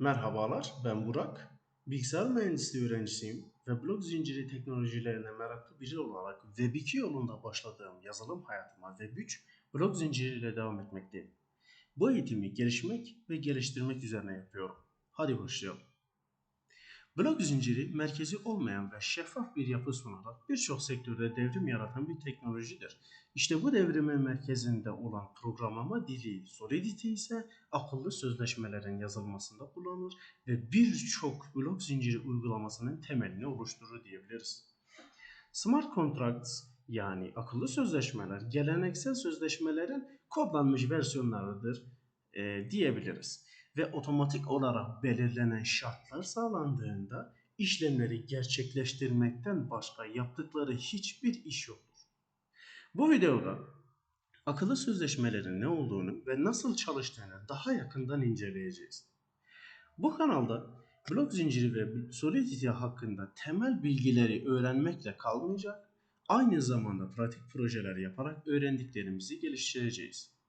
Merhabalar, ben Burak. Bilgisayar mühendisliği öğrencisiyim ve blok zinciri teknolojilerine meraklı biri olarak Web2 yolunda başladığım yazılım hayatıma Web3 blok zinciriyle devam etmekteyim. Bu eğitimi gelişmek ve geliştirmek üzerine yapıyorum. Hadi başlayalım. Blok zinciri merkezi olmayan ve şeffaf bir yapı sunarak birçok sektörde devrim yaratan bir teknolojidir. İşte bu devrimin merkezinde olan programlama dili Solidity ise akıllı sözleşmelerin yazılmasında kullanılır ve birçok blok zinciri uygulamasının temelini oluşturur diyebiliriz. Smart contracts yani akıllı sözleşmeler geleneksel sözleşmelerin kodlanmış versiyonlarıdır e, diyebiliriz ve otomatik olarak belirlenen şartlar sağlandığında işlemleri gerçekleştirmekten başka yaptıkları hiçbir iş yoktur. Bu videoda akıllı sözleşmelerin ne olduğunu ve nasıl çalıştığını daha yakından inceleyeceğiz. Bu kanalda blok zinciri ve Solidity hakkında temel bilgileri öğrenmekle kalmayacak, aynı zamanda pratik projeler yaparak öğrendiklerimizi geliştireceğiz.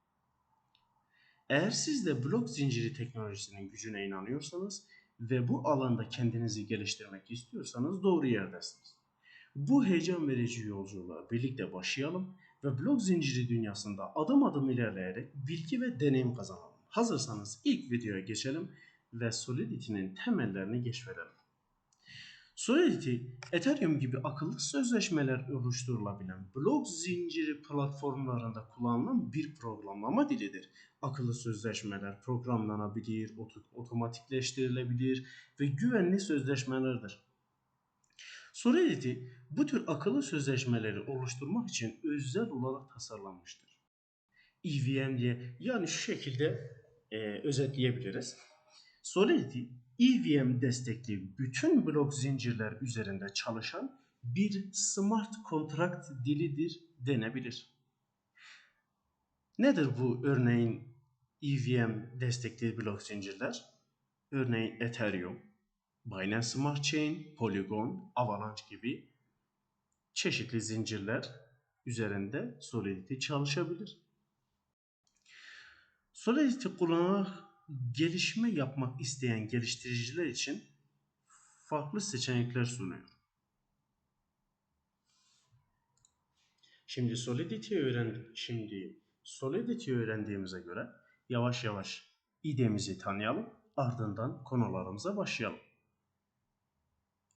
Eğer siz de blok zinciri teknolojisinin gücüne inanıyorsanız ve bu alanda kendinizi geliştirmek istiyorsanız doğru yerdesiniz. Bu heyecan verici yolculuğa birlikte başlayalım ve blok zinciri dünyasında adım adım ilerleyerek bilgi ve deneyim kazanalım. Hazırsanız ilk videoya geçelim ve Solidity'nin temellerini keşfedelim. Solidity, Ethereum gibi akıllı sözleşmeler oluşturulabilen blok zinciri platformlarında kullanılan bir programlama dilidir. Akıllı sözleşmeler programlanabilir, otomatikleştirilebilir ve güvenli sözleşmelerdir. Solidity bu tür akıllı sözleşmeleri oluşturmak için özel olarak tasarlanmıştır. EVM diye yani şu şekilde e, özetleyebiliriz. Solidity EVM destekli bütün blok zincirler üzerinde çalışan bir smart contract dilidir denebilir. Nedir bu örneğin EVM destekli blok zincirler? Örneğin Ethereum, Binance Smart Chain, Polygon, Avalanche gibi çeşitli zincirler üzerinde Solidity çalışabilir. Solidity kullanarak gelişme yapmak isteyen geliştiriciler için farklı seçenekler sunuyor. Şimdi Solidity öğren şimdi Solidity öğrendiğimize göre yavaş yavaş idemizi tanıyalım. Ardından konularımıza başlayalım.